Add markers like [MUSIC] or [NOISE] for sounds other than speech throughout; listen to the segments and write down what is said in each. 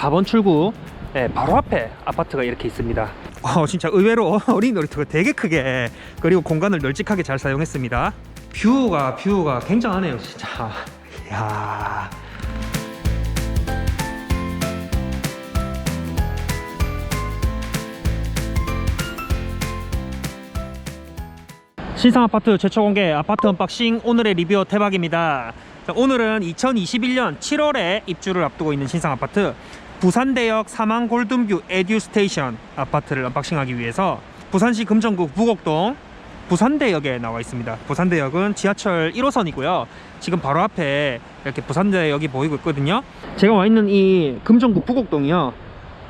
4번 출구 네, 바로 앞에 아파트가 이렇게 있습니다. 어, 진짜 의외로 [LAUGHS] 어린이 놀이터가 되게 크게 그리고 공간을 널찍하게 잘 사용했습니다. 뷰가 뷰가 굉장하네요, 진짜. 야. 신상 아파트 최초 공개 아파트 언박싱 오늘의 리뷰 대박입니다. 자, 오늘은 2021년 7월에 입주를 앞두고 있는 신상 아파트 부산대역 사망 골든뷰 에듀 스테이션 아파트를 언박싱하기 위해서 부산시 금정구 부곡동 부산대역에 나와 있습니다. 부산대역은 지하철 1호선이고요. 지금 바로 앞에 이렇게 부산대역이 보이고 있거든요. 제가 와 있는 이 금정구 부곡동이요.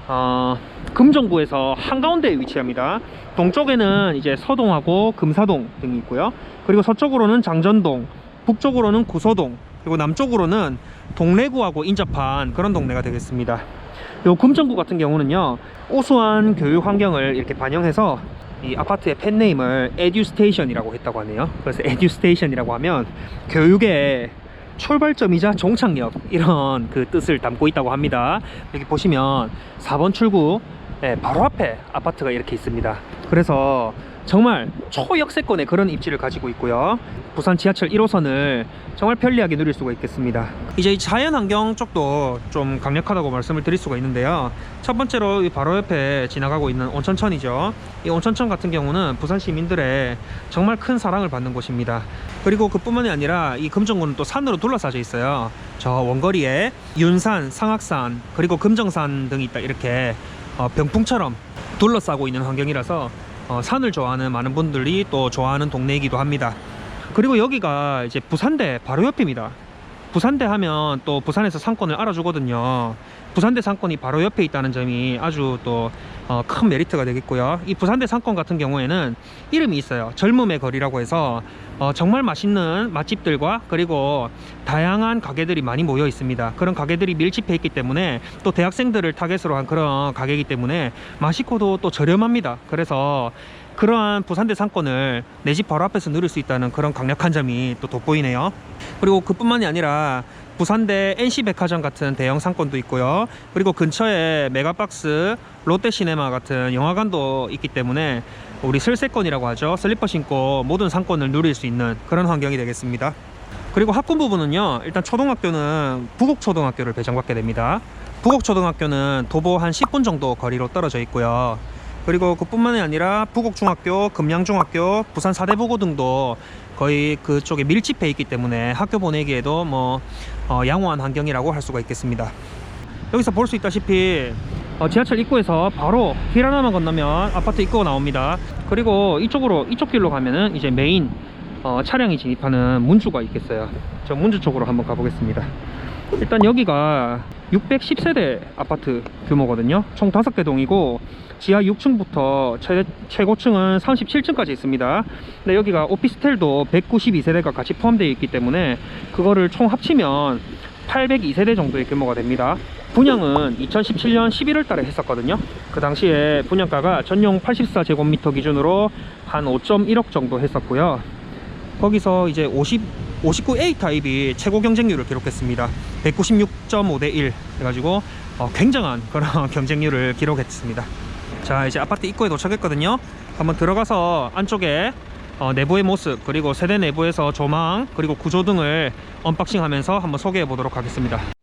어, 금정구에서 한가운데에 위치합니다. 동쪽에는 이제 서동하고 금사동 등이 있고요. 그리고 서쪽으로는 장전동, 북쪽으로는 구서동, 그리고 남쪽으로는 동래구하고 인접한 그런 동네가 되겠습니다. 요 금정구 같은 경우는요, 우수한 교육 환경을 이렇게 반영해서 이 아파트의 펜네임을 에듀스테이션이라고 했다고 하네요. 그래서 에듀스테이션이라고 하면 교육의 출발점이자 종착역 이런 그 뜻을 담고 있다고 합니다. 여기 보시면 4번 출구 네, 바로 앞에 아파트가 이렇게 있습니다. 그래서 정말 초역세권의 그런 입지를 가지고 있고요. 부산 지하철 1호선을 정말 편리하게 누릴 수가 있겠습니다. 이제 이 자연환경 쪽도 좀 강력하다고 말씀을 드릴 수가 있는데요. 첫 번째로 이 바로 옆에 지나가고 있는 온천천이죠. 이 온천천 같은 경우는 부산 시민들의 정말 큰 사랑을 받는 곳입니다. 그리고 그뿐만이 아니라 이 금정구는 또 산으로 둘러싸여 있어요. 저 원거리에 윤산, 상악산, 그리고 금정산 등이 있다 이렇게 어, 병풍처럼 둘러싸고 있는 환경이라서 어, 산을 좋아하는 많은 분들이 또 좋아하는 동네이기도 합니다. 그리고 여기가 이제 부산대 바로 옆입니다. 부산대 하면 또 부산에서 상권을 알아주거든요. 부산대 상권이 바로 옆에 있다는 점이 아주 또 어, 큰 메리트가 되겠고요. 이 부산대 상권 같은 경우에는 이름이 있어요. 젊음의 거리라고 해서 어, 정말 맛있는 맛집들과 그리고 다양한 가게들이 많이 모여 있습니다. 그런 가게들이 밀집해 있기 때문에 또 대학생들을 타겟으로 한 그런 가게이기 때문에 맛있고도 또 저렴합니다. 그래서 그러한 부산대 상권을 내 집 바로 앞에서 누릴 수 있다는 그런 강력한 점이 또 돋보이네요. 그리고 그뿐만이 아니라 부산대 NC백화점 같은 대형 상권도 있고요. 그리고 근처에 메가박스, 롯데시네마 같은 영화관도 있기 때문에 우리 슬세권이라고 하죠. 슬리퍼 신고 모든 상권을 누릴 수 있는 그런 환경이 되겠습니다. 그리고 학군 부분은요. 일단 초등학교는 부곡초등학교를 배정받게 됩니다. 부곡초등학교는 도보 한 10분 정도 거리로 떨어져 있고요. 그리고 그뿐만이 아니라 부곡중학교, 금양중학교, 부산 사대부고 등도 거의 그쪽에 밀집해 있기 때문에 학교 보내기에도 뭐 어, 양호한 환경이라고 할 수가 있겠습니다. 여기서 볼 수 있다시피 어, 지하철 입구에서 바로 길 하나만 건너면 아파트 입구가 나옵니다. 그리고 이쪽으로 이쪽 길로 가면은 이제 메인 어, 차량이 진입하는 문주가 있겠어요. 저 문주 쪽으로 한번 가보겠습니다. 일단 여기가 610세대 아파트 규모거든요. 총 5개 동이고 지하 6층부터 최, 최고층은 37층까지 있습니다. 근데 여기가 오피스텔도 192세대가 같이 포함되어 있기 때문에 그거를 총 합치면 802세대 정도의 규모가 됩니다. 분양은 2017년 11월 달에 했었거든요. 그 당시에 분양가가 전용 84제곱미터 기준으로 한 5.1억 정도 했었고요. 거기서 이제 50, 59A 타입이 최고 경쟁률을 기록했습니다. 196.5 대 1 해가지고 어, 굉장한 그런 [LAUGHS] 경쟁률을 기록했습니다. 자 이제 아파트 입구에 도착했거든요. 한번 들어가서 안쪽에 어, 내부의 모습 그리고 세대 내부에서 조망 그리고 구조 등을 언박싱 하면서 한번 소개해 보도록 하겠습니다.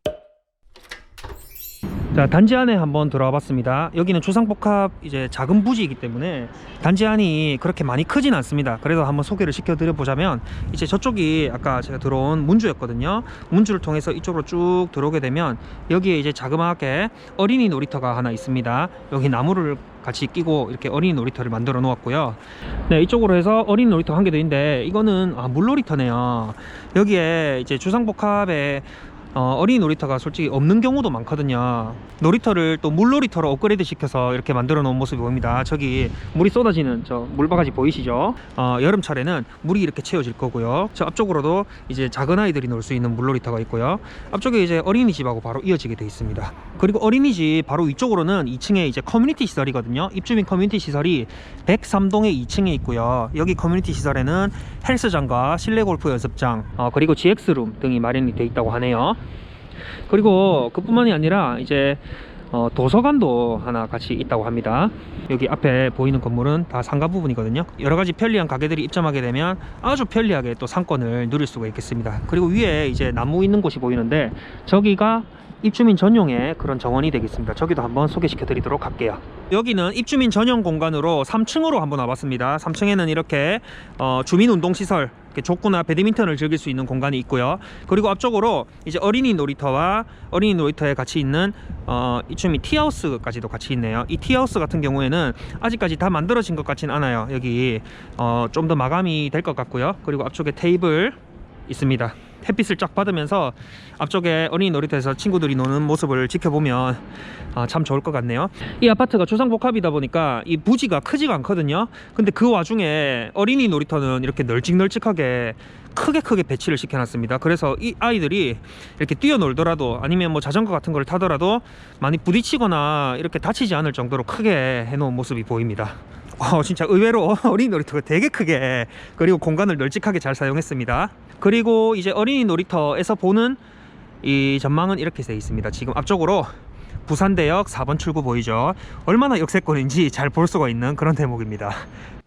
자 단지 안에 한번 들어와 봤습니다. 여기는 주상복합 이제 작은 부지이기 때문에 단지 안이 그렇게 많이 크진 않습니다. 그래도 한번 소개를 시켜 드려 보자면 이제 저쪽이 아까 제가 들어온 문주였거든요. 문주를 통해서 이쪽으로 쭉 들어오게 되면 여기에 이제 자그마하게 어린이 놀이터가 하나 있습니다. 여기 나무를 같이 끼고 이렇게 어린이 놀이터를 만들어 놓았고요. 네 이쪽으로 해서 어린이 놀이터 한 개 더 있는데 이거는 아, 물놀이터네요. 여기에 이제 주상복합에 어, 어린이 놀이터가 솔직히 없는 경우도 많거든요. 놀이터를 또 물놀이터로 업그레이드 시켜서 이렇게 만들어 놓은 모습이 보입니다. 저기 물이 쏟아지는 저 물바가지 보이시죠? 어, 여름철에는 물이 이렇게 채워질 거고요. 저 앞쪽으로도 이제 작은 아이들이 놀 수 있는 물놀이터가 있고요. 앞쪽에 이제 어린이집하고 바로 이어지게 돼 있습니다. 그리고 어린이집 바로 위쪽으로는 2층에 이제 커뮤니티 시설이거든요. 입주민 커뮤니티 시설이 103동에 2층에 있고요. 여기 커뮤니티 시설에는 헬스장과 실내 골프 연습장, 어, 그리고 GX룸 등이 마련이 돼 있다고 하네요. 그리고 그뿐만이 아니라 이제 어, 도서관도 하나 같이 있다고 합니다. 여기 앞에 보이는 건물은 다 상가 부분이거든요. 여러 가지 편리한 가게들이 입점하게 되면 아주 편리하게 또 상권을 누릴 수가 있겠습니다. 그리고 위에 이제 나무 있는 곳이 보이는데 저기가 입주민 전용의 그런 정원이 되겠습니다. 저기도 한번 소개시켜 드리도록 할게요. 여기는 입주민 전용 공간으로 3층으로 한번 와봤습니다. 3층에는 이렇게 어, 주민 운동 시설, 이렇게 족구나 배드민턴을 즐길 수 있는 공간이 있고요. 그리고 앞쪽으로 이제 어린이 놀이터와 어린이 놀이터에 같이 있는 어, 입주민 티하우스까지도 같이 있네요. 이 티하우스 같은 경우에는 아직까지 다 만들어진 것 같진 않아요. 여기 어, 좀 더 마감이 될 것 같고요. 그리고 앞쪽에 테이블 있습니다. 햇빛을 쫙 받으면서 앞쪽에 어린이 놀이터에서 친구들이 노는 모습을 지켜보면 아, 참 좋을 것 같네요. 이 아파트가 주상복합이다 보니까 이 부지가 크지가 않거든요. 근데 그 와중에 어린이 놀이터는 이렇게 널찍널찍하게 크게 크게 배치를 시켜놨습니다. 그래서 이 아이들이 이렇게 뛰어놀더라도 아니면 뭐 자전거 같은 걸 타더라도 많이 부딪히거나 이렇게 다치지 않을 정도로 크게 해놓은 모습이 보입니다. 와 진짜 의외로 [LAUGHS] 어린이 놀이터가 되게 크게 그리고 공간을 널찍하게 잘 사용했습니다. 그리고 이제 어린이 놀이터에서 보는 이 전망은 이렇게 되어 있습니다. 지금 앞쪽으로 부산대역 4번 출구 보이죠? 얼마나 역세권인지 잘 볼 수가 있는 그런 대목입니다.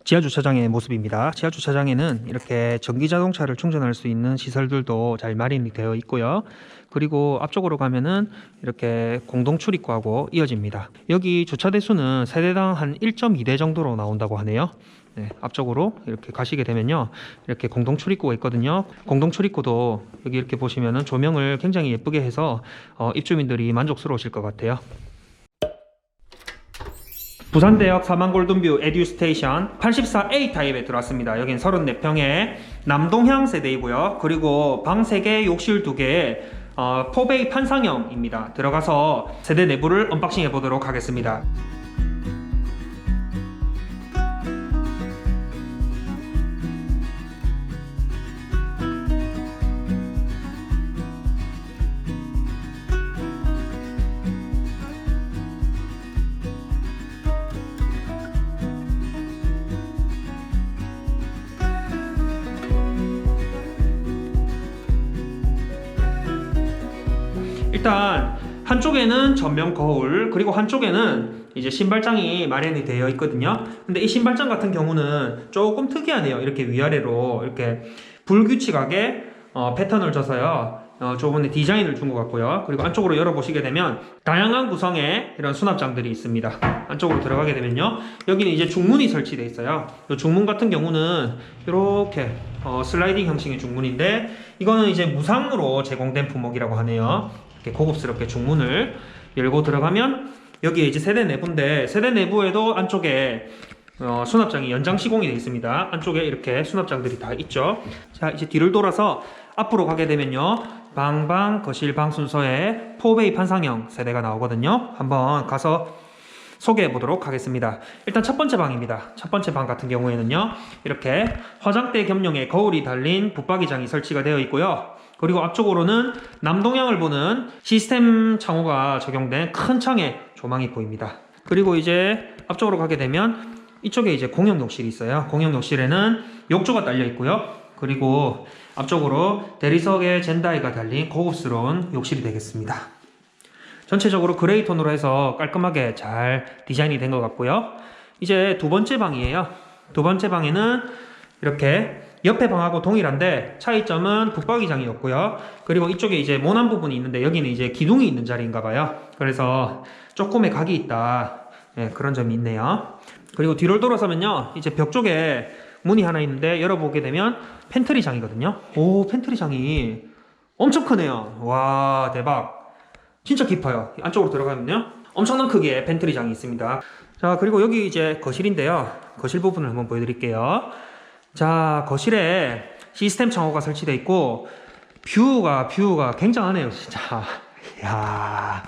지하 주차장의 모습입니다. 지하 주차장에는 이렇게 전기 자동차를 충전할 수 있는 시설들도 잘 마련이 되어 있고요. 그리고 앞쪽으로 가면은 이렇게 공동 출입구하고 이어집니다. 여기 주차 대수는 세대당 한 1.2대 정도로 나온다고 하네요. 네, 앞쪽으로 이렇게 가시게 되면요. 이렇게 공동 출입구가 있거든요. 공동 출입구도 여기 이렇게 보시면은 조명을 굉장히 예쁘게 해서 어, 입주민들이 만족스러우실 것 같아요. 부산대역 사만골든뷰 에듀 스테이션 84A 타입에 들어왔습니다. 여긴 34평에 남동향 세대이고요. 그리고 방 3개, 욕실 2개에 어, 포베이 판상형입니다. 들어가서 세대 내부를 언박싱 해보도록 하겠습니다. 일단 한쪽에는 전면 거울 그리고 한쪽에는 이제 신발장이 마련이 되어 있거든요. 근데 이 신발장 같은 경우는 조금 특이하네요. 이렇게 위아래로 이렇게 불규칙하게 어, 패턴을 줘서요. 어, 저번에 디자인을 준 것 같고요. 그리고 안쪽으로 열어보시게 되면 다양한 구성의 이런 수납장들이 있습니다. 안쪽으로 들어가게 되면요. 여기는 이제 중문이 설치되어 있어요. 이 중문 같은 경우는 이렇게 어, 슬라이딩 형식의 중문인데 이거는 이제 무상으로 제공된 품목이라고 하네요. 이렇게 고급스럽게 중문을 열고 들어가면 여기에 이제 세대 내부인데 세대 내부에도 안쪽에 어, 수납장이 연장 시공이 되어 있습니다. 안쪽에 이렇게 수납장들이 다 있죠. 자, 이제 뒤를 돌아서 앞으로 가게 되면요. 방방 거실 방 순서에 포베이 판상형 세대가 나오거든요. 한번 가서 소개해 보도록 하겠습니다. 일단 첫 번째 방입니다. 첫 번째 방 같은 경우에는요. 이렇게 화장대 겸용의 거울이 달린 붙박이장이 설치가 되어 있고요. 그리고 앞쪽으로는 남동향을 보는 시스템 창호가 적용된 큰 창의 조망이 보입니다. 그리고 이제 앞쪽으로 가게 되면 이쪽에 이제 공용 욕실이 있어요. 공용 욕실에는 욕조가 딸려 있고요. 그리고 앞쪽으로 대리석에 젠다이가 달린 고급스러운 욕실이 되겠습니다. 전체적으로 그레이 톤으로 해서 깔끔하게 잘 디자인이 된 것 같고요. 이제 두 번째 방이에요. 두 번째 방에는 이렇게 옆에 방하고 동일한데 차이점은 붙박이장이었고요. 그리고 이쪽에 이제 모난 부분이 있는데 여기는 이제 기둥이 있는 자리인가 봐요. 그래서 조금의 각이 있다. 예, 그런 점이 있네요. 그리고 뒤를 돌아서면요. 이제 벽 쪽에 문이 하나 있는데 열어보게 되면 팬트리장이거든요. 오, 팬트리장이 엄청 크네요. 와, 대박. 진짜 깊어요. 안쪽으로 들어가면요. 엄청난 크기의 팬트리장이 있습니다. 자, 그리고 여기 이제 거실인데요. 거실 부분을 한번 보여드릴게요. 자, 거실에 시스템 창호가 설치되어 있고, 뷰가, 뷰가 굉장하네요, 진짜. [LAUGHS] 이야.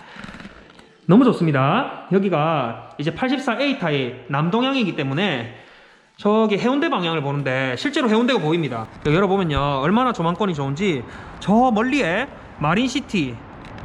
너무 좋습니다. 여기가 이제 84A 타입 남동향이기 때문에 저기 해운대 방향을 보는데 실제로 해운대가 보입니다. 열어보면요. 얼마나 조망권이 좋은지 저 멀리에 마린시티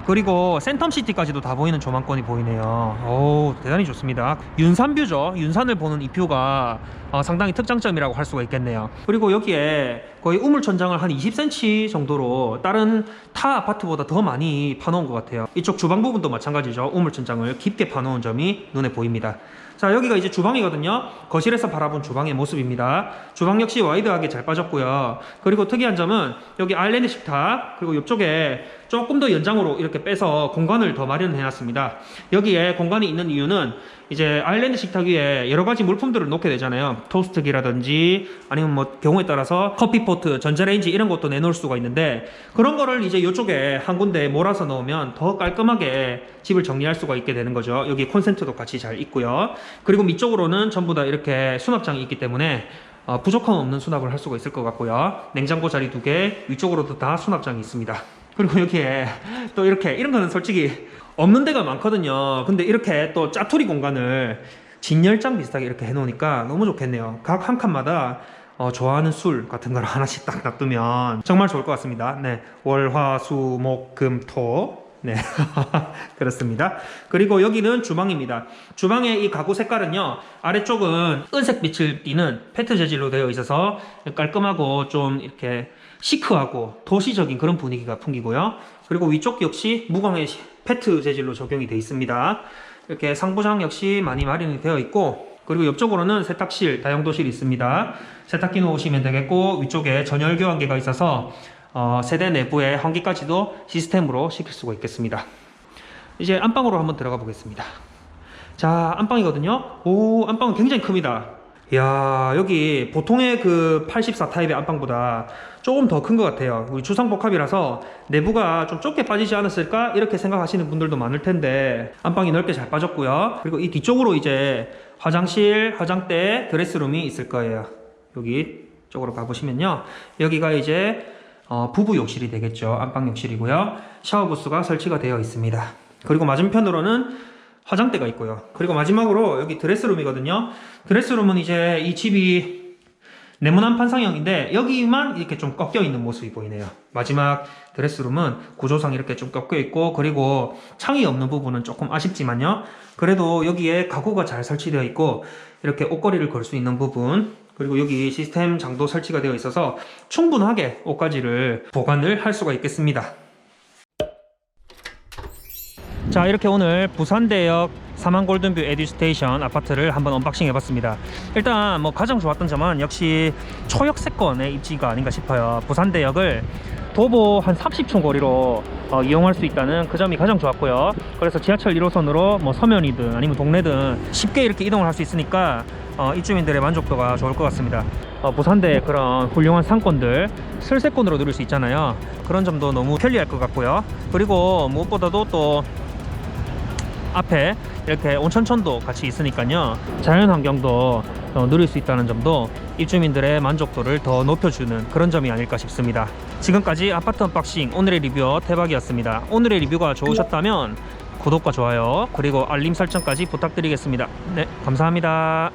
그리고 센텀시티까지도 다 보이는 조망권이 보이네요. 오, 대단히 좋습니다. 윤산뷰죠. 윤산을 보는 이 뷰가 어, 상당히 특장점이라고 할 수가 있겠네요. 그리고 여기에 거의 우물천장을 한 20cm 정도로 다른 타 아파트보다 더 많이 파놓은 것 같아요. 이쪽 주방 부분도 마찬가지죠. 우물천장을 깊게 파놓은 점이 눈에 보입니다. 자, 여기가 이제 주방이거든요. 거실에서 바라본 주방의 모습입니다. 주방 역시 와이드하게 잘 빠졌고요. 그리고 특이한 점은 여기 아일랜드 식탁, 그리고 이쪽에 조금 더 연장으로 이렇게 빼서 공간을 더 마련해 놨습니다. 여기에 공간이 있는 이유는 이제 아일랜드 식탁 위에 여러 가지 물품들을 놓게 되잖아요. 토스트기라든지 아니면 뭐 경우에 따라서 커피포트, 전자레인지 이런 것도 내놓을 수가 있는데 그런 거를 이제 이쪽에 한 군데 몰아서 넣으면 더 깔끔하게 집을 정리할 수가 있게 되는 거죠. 여기 콘센트도 같이 잘 있고요. 그리고 밑쪽으로는 전부 다 이렇게 수납장이 있기 때문에 어, 부족함 없는 수납을 할 수가 있을 것 같고요. 냉장고 자리 두 개, 위쪽으로도 다 수납장이 있습니다. 그리고 여기에 또 이렇게 이런 거는 솔직히 없는 데가 많거든요. 근데 이렇게 또 짜투리 공간을 진열장 비슷하게 이렇게 해놓으니까 너무 좋겠네요. 각 한 칸마다 어, 좋아하는 술 같은 걸 [LAUGHS] 하나씩 딱 놔두면 정말 좋을 것 같습니다. 네. 월, 화, 수, 목, 금, 토. 네. [LAUGHS] 그렇습니다. 그리고 여기는 주방입니다. 주방의 이 가구 색깔은요, 아래쪽은 은색 빛을 띠는 페트 재질로 되어 있어서 깔끔하고 좀 이렇게 시크하고 도시적인 그런 분위기가 풍기고요. 그리고 위쪽 역시 무광의 시- 페트 재질로 적용이 되어 있습니다. 이렇게 상부장 역시 많이 마련이 되어 있고, 그리고 옆쪽으로는 세탁실, 다용도실이 있습니다. 세탁기 놓으시면 되겠고, 위쪽에 전열 교환기가 있어서 어, 세대 내부의 환기까지도 시스템으로 시킬 수가 있겠습니다. 이제 안방으로 한번 들어가 보겠습니다. 자, 안방이거든요. 오, 안방은 굉장히 큽니다. 이야, 여기 보통의 그 84 타입의 안방보다 조금 더 큰 것 같아요. 우리 주상복합이라서 내부가 좀 좁게 빠지지 않았을까? 이렇게 생각하시는 분들도 많을 텐데, 안방이 넓게 잘 빠졌고요. 그리고 이 뒤쪽으로 이제 화장실, 화장대, 드레스룸이 있을 거예요. 여기 쪽으로 가보시면요. 여기가 이제 어, 부부 욕실이 되겠죠. 안방 욕실이고요. 샤워 부스가 설치가 되어 있습니다. 그리고 맞은편으로는 화장대가 있고요. 그리고 마지막으로 여기 드레스룸이거든요. 드레스룸은 이제 이 집이 네모난 판상형인데 여기만 이렇게 좀 꺾여 있는 모습이 보이네요. 마지막 드레스룸은 구조상 이렇게 좀 꺾여 있고 그리고 창이 없는 부분은 조금 아쉽지만요. 그래도 여기에 가구가 잘 설치되어 있고 이렇게 옷걸이를 걸 수 있는 부분 그리고 여기 시스템 장도 설치가 되어 있어서 충분하게 옷가지를 보관을 할 수가 있겠습니다. 자 이렇게 오늘 부산대역 사만 골든뷰 에듀스테이션 아파트를 한번 언박싱 해봤습니다. 일단 뭐 가장 좋았던 점은 역시 초역세권의 입지가 아닌가 싶어요. 부산대역을 도보 한 30초 거리로 어, 이용할 수 있다는 그 점이 가장 좋았고요. 그래서 지하철 1호선으로 뭐 서면이든 아니면 동네든 쉽게 이렇게 이동을 할 수 있으니까 어, 입주민들의 만족도가 좋을 것 같습니다. 어, 부산대의 그런 훌륭한 상권들 슬세권으로 누릴 수 있잖아요. 그런 점도 너무 편리할 것 같고요. 그리고 무엇보다도 또 앞에 이렇게 온천천도 같이 있으니까요. 자연 환경도 어, 누릴 수 있다는 점도 입주민들의 만족도를 더 높여주는 그런 점이 아닐까 싶습니다. 지금까지 아파트 언박싱 오늘의 리뷰 대박이었습니다. 오늘의 리뷰가 좋으셨다면 구독과 좋아요 그리고 알림 설정까지 부탁드리겠습니다. 네 감사합니다